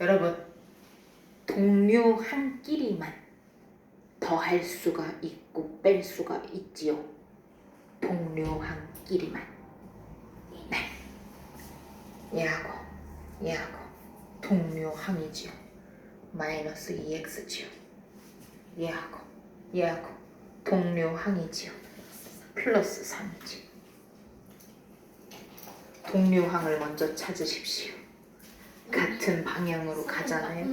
여러분 동료 한 끼리만 더할 수가 있고 뺄 수가 있지요. 동료 한 끼리만. 네. 얘하고 얘하고 동료 항이지요. 마이너스 2x지요. 얘하고 얘하고 동료 항이지요. 플러스 3이지. 동료 항을 먼저 찾으십시오. 같은 방향으로 가잖아요.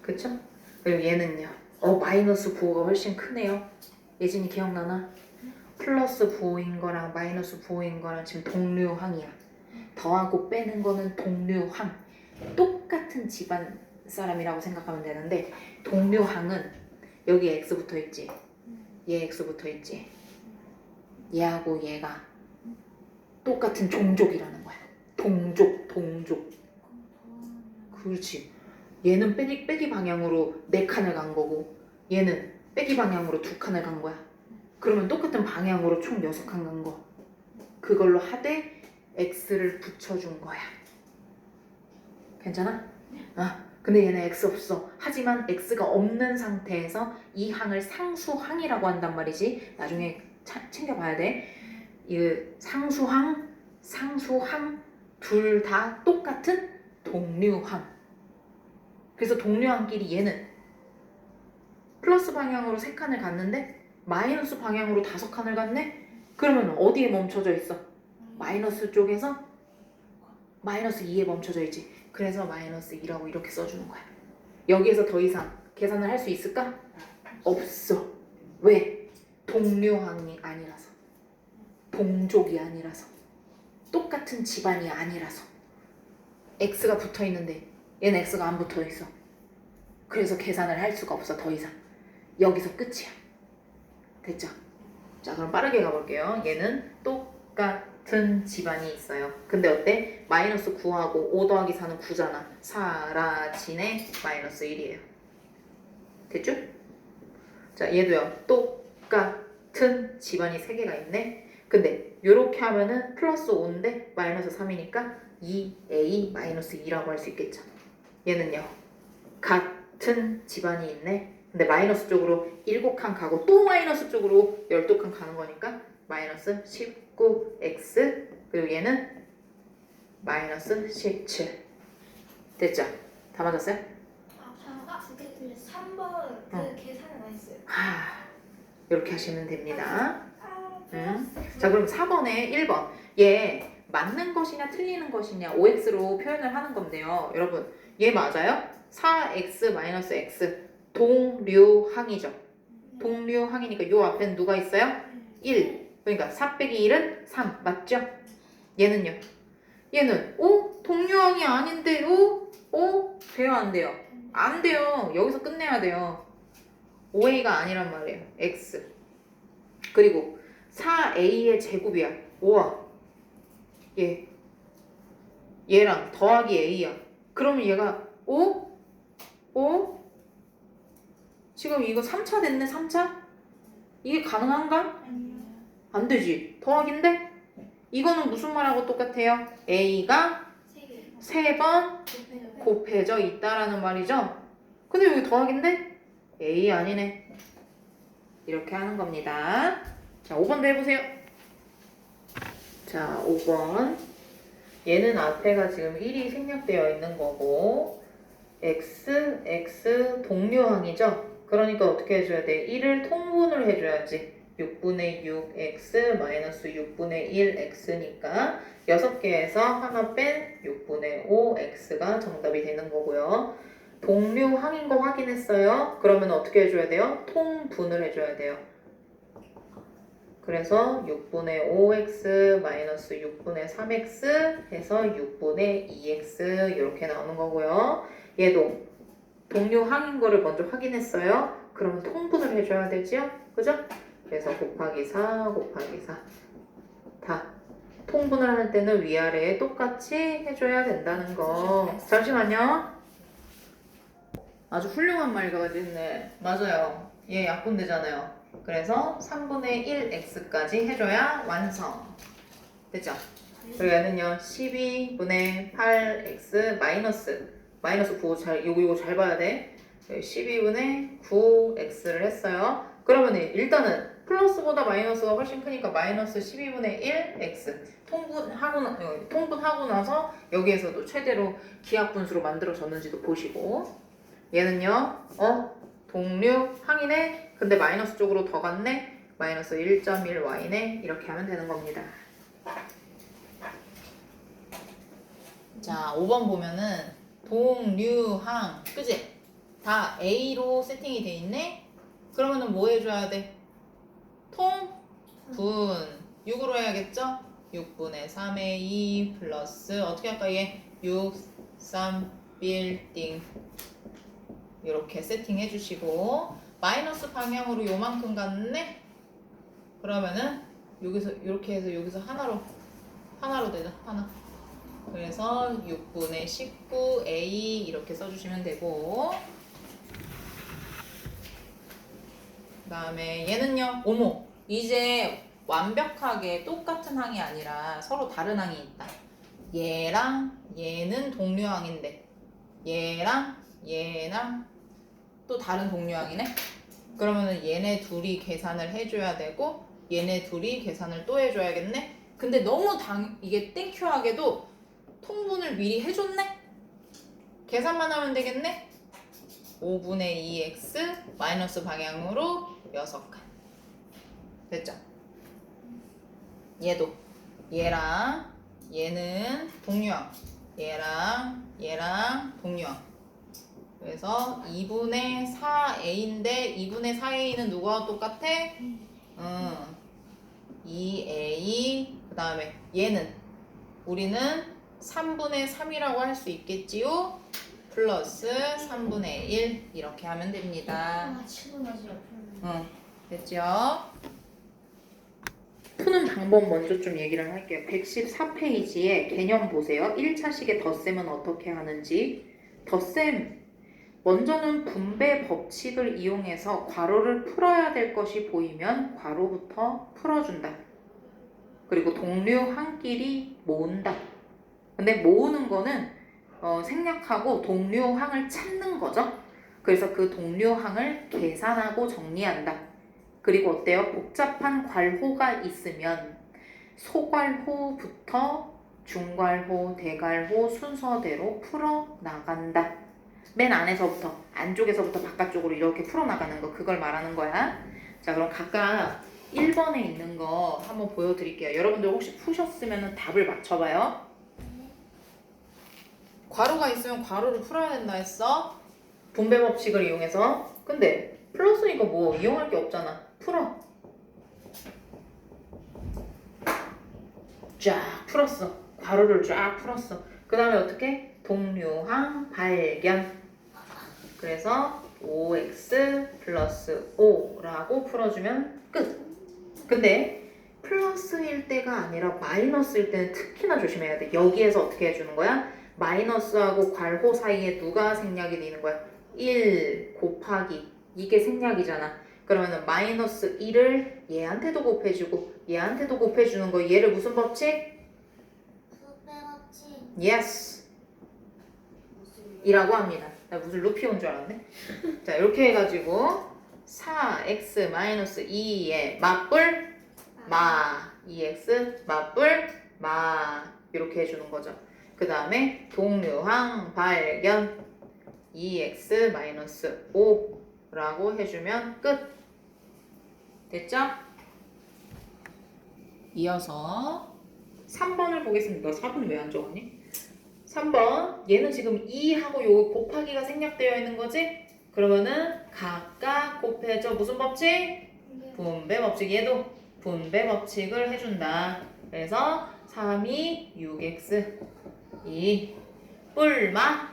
그쵸? 그리고 얘는요. 어 마이너스 9호가 훨씬 크네요. 예진이 기억나나? 플러스 9호인 거랑 마이너스 9호인 거랑 지금 동류항이야. 더하고 빼는 거는 동류항. 똑같은 집안 사람이라고 생각하면 되는데 동류항은 여기 x 붙어 있지. 얘 x 붙어 있지. 얘하고 얘가 똑같은 종족이라는 거야. 동족, 동족. 그렇지. 얘는 빼기, 빼기 방향으로 네 칸을 간 거고 얘는 빼기 방향으로 두 칸을 간 거야. 그러면 똑같은 방향으로 총 여섯 칸 간 거. 그걸로 하되 x를 붙여준 거야. 괜찮아? 아, 근데 얘는 x 없어. 하지만 x가 없는 상태에서 이 항을 상수항이라고 한단 말이지. 나중에 차- 챙겨봐야 돼. 이 상수항, 상수항 둘 다 똑같은 동류항. 그래서 동류항끼리 얘는 플러스 방향으로 세 칸을 갔는데 마이너스 방향으로 다섯 칸을 갔네? 그러면 어디에 멈춰져 있어? 마이너스 쪽에서 마이너스 2에 멈춰져 있지. 그래서 마이너스 2라고 이렇게 써주는 거야. 여기에서 더 이상 계산을 할 수 있을까? 없어. 왜? 동료항이 아니라서. 동족이 아니라서. 똑같은 집안이 아니라서. x가 붙어 있는데 얘는 x가 안 붙어 있어. 그래서 계산을 할 수가 없어 더 이상. 여기서 끝이야. 됐죠? 자 그럼 빠르게 가볼게요. 얘는 똑같은 집안이 있어요. 근데 어때? 마이너스 9하고 5 더하기 4는 9잖아. 사라지네 마이너스 1이에요. 됐죠? 자 얘도요. 똑같은 집안이 3개가 있네. 근데 이렇게 하면은 플러스 5인데 마이너스 3이니까 2a 마이너스 2라고 할 수 있겠죠. 얘는요. 같은 집안이 있네. 근데 마이너스 쪽으로 7칸 가고 또 마이너스 쪽으로 12칸 가는 거니까 마이너스 19x 그리고 얘는 마이너스 17 됐죠? 다 맞았어요? 아, 두개 틀려. 3번 그 어. 계산을 안 했어요. 하 이렇게 하시면 됩니다. 아, 응. 플러스. 자 그럼 4번에 1번 얘 맞는 것이냐 틀리는 것이냐 OX로 표현을 하는 건데요 여러분 얘 맞아요? 4X 마이너스 X 동류항이죠 동류항이니까 요 앞에는 누가 있어요? 1 그러니까 4 빼기 1은 3 맞죠? 얘는요 얘는 오 동류항이 아닌데 오? 오? 돼요 안 돼요? 안 돼요 여기서 끝내야 돼요 5A가 아니란 말이에요 X 그리고 4A의 제곱이야. 우와. 얘. 얘랑 더하기 A야. 그러면 얘가 5? 5? 지금 이거 3차 됐네, 3차? 이게 가능한가? 안 되지. 더하기인데? 이거는 무슨 말하고 똑같아요? A가 세 개. 3번 곱해요. 곱해져 있다라는 말이죠? 근데 여기 더하기인데? A 아니네. 이렇게 하는 겁니다. 자, 5번도 해보세요. 자, 5번. 얘는 앞에가 지금 1이 생략되어 있는 거고, x, x 동료항이죠? 그러니까 어떻게 해줘야 돼? 1을 통분을 해줘야지. 6분의 6x 마이너스 6분의 1x니까 6개에서 하나 뺀 6분의 5x가 정답이 되는 거고요. 동료항인 거 확인했어요. 그러면 어떻게 해줘야 돼요? 통분을 해줘야 돼요. 그래서 6분의 5x 마이너스 6분의 3x 해서 6분의 2x 이렇게 나오는 거고요. 얘도 동료항인 거를 먼저 확인했어요. 그러면 통분을 해줘야 되지요? 그죠? 그래서 곱하기 4 곱하기 4 다 통분을 할 때는 위아래에 똑같이 해줘야 된다는 거. 잠시만요. 아주 훌륭한 말가 됐네. 맞아요. 얘 약분되잖아요. 그래서 3분의 1x까지 해줘야 완성. 됐죠? 그리고 얘는요 12분의 8x 마이너스 마이너스 9 잘, 요거 요거 잘 봐야 돼 12분의 9x를 했어요 그러면 일단은 플러스보다 마이너스가 훨씬 크니까 마이너스 12분의 1x 통분하고, 나, 어, 통분하고 나서 여기에서도 최대로 기하분수로 만들어졌는지도 보시고 얘는요 어? 동류 항이네 근데 마이너스 쪽으로 더 갔네 마이너스 1.1y네 이렇게 하면 되는 겁니다 자 5번 보면은 동류항 그지? 다 A로 세팅이 돼 있네 그러면은 뭐 해줘야 돼? 통 분 6으로 해야겠죠? 6분의 3의 2 플러스 어떻게 할까 얘? 6, 3, 빌딩 이렇게 세팅해 주시고 마이너스 방향으로 요만큼 갔네? 그러면은 여기서 이렇게 해서 여기서 하나로 하나로 되죠 하나. 그래서 6분의 19a 이렇게 써주시면 되고. 그 다음에 얘는요 어머 이제 완벽하게 똑같은 항이 아니라 서로 다른 항이 있다. 얘랑 얘는 동류항인데. 얘랑 얘랑 또 다른 동류항이네? 그러면은 얘네 둘이 계산을 해줘야 되고 얘네 둘이 계산을 또 해줘야겠네? 근데 너무 당 이게 땡큐하게도 통분을 미리 해줬네? 계산만 하면 되겠네? 5분의 2x 마이너스 방향으로 6칸. 됐죠? 얘도. 얘랑 얘는 동류항 얘랑 얘랑 동류항 그래서 2분의 4a인데 2분의 4a는 누구와 똑같아? 응. 2a 그 다음에 얘는 우리는 3분의 3이라고 할 수 있겠지요? 플러스 3분의 1 이렇게 하면 됩니다. 아 응, 됐죠? 푸는 방법 먼저 좀 얘기를 할게요. 114페이지에 개념 보세요. 1차식의 덧셈은 어떻게 하는지. 덧셈. 먼저는 분배 법칙을 이용해서 괄호를 풀어야 될 것이 보이면 괄호부터 풀어준다. 그리고 동류 한 끼리 모은다. 근데 모으는 거는 어, 생략하고 동류 항을 찾는 거죠. 그래서 그 동류 항을 계산하고 정리한다. 그리고 어때요? 복잡한 괄호가 있으면 소괄호부터 중괄호, 대괄호 순서대로 풀어 나간다. 맨 안에서부터 안쪽에서부터 바깥쪽으로 이렇게 풀어 나가는 거 그걸 말하는 거야. 자, 그럼 각각 1번에 있는 거 한번 보여드릴게요. 여러분들 혹시 푸셨으면 답을 맞춰봐요. 괄호가 있으면 괄호를 풀어야 된다 했어. 분배 법칙을 이용해서. 근데 플러스니까 뭐 이용할 게 없잖아. 풀어. 쫙 풀었어. 괄호를 쫙 풀었어. 그 다음에 어떻게? 동류항 발견. 그래서 5x 플러스 5라고 풀어주면 끝. 근데 플러스일 때가 아니라 마이너스일 때는 특히나 조심해야 돼. 여기에서 어떻게 해주는 거야? 마이너스하고 괄호 사이에 누가 생략이 되는 거야? 1 곱하기 이게 생략이잖아. 그러면은 마이너스 1을 얘한테도 곱해주고 얘한테도 곱해주는 거 얘를 무슨 법칙? 후배같 이 이라고 합니다. 나 무슨 루피 온 줄 알았네. 자 이렇게 해가지고 4x 마이너스 2의 맞불 마 2x 맞불 마 이렇게 해주는 거죠. 그 다음에 동류항 발견 2x 마이너스 5라고 해주면 끝. 됐죠? 이어서 3번을 보겠습니다. 4번 왜 안 적었니? 3번 얘는 지금 2하고 요 곱하기가 생략되어 있는 거지? 그러면은 각각 곱해줘 무슨 법칙? 분배 법칙 얘도 분배 법칙을 해준다. 그래서 3이 6x 2 뿔마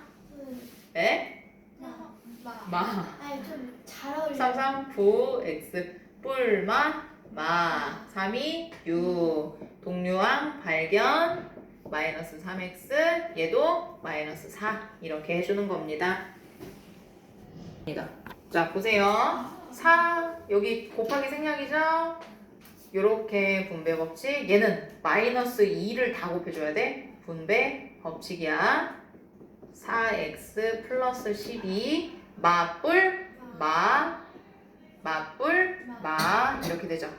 에? 마. 마 아니 좀잘 어울려. 3 3 9x 뿔마 마 3이 6 동류항 발견 마이너스 3x 얘도 마이너스 4 이렇게 해주는 겁니다. 자 보세요. 4 여기 곱하기 생략이죠? 요렇게 분배 법칙. 얘는 마이너스 2를 다 곱해줘야 돼. 분배 법칙이야. 4x 플러스 12 마뿔 마 마뿔 마. 이렇게 되죠.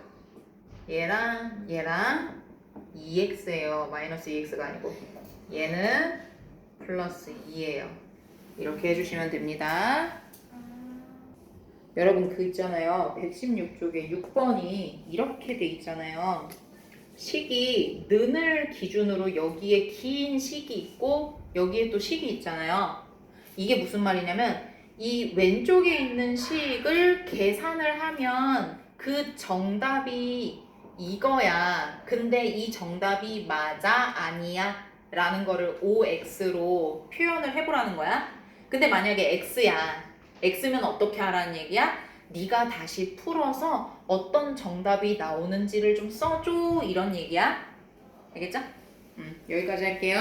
얘랑 얘랑 2x예요. 마이너스 2x가 아니고. 얘는 플러스 2예요. 이렇게 해주시면 됩니다. 여러분 그 있잖아요. 116쪽에 6번이 이렇게 돼 있잖아요. 식이 는을 기준으로 여기에 긴 식이 있고 여기에 또 식이 있잖아요. 이게 무슨 말이냐면 이 왼쪽에 있는 식을 계산을 하면 그 정답이 이거야 근데 이 정답이 맞아 아니야 라는 거를 OX로 표현을 해보라는 거야 근데 만약에 X야 X면 어떻게 하라는 얘기야? 네가 다시 풀어서 어떤 정답이 나오는지를 좀 써줘 이런 얘기야. 알겠죠? 음, 여기까지 할게요.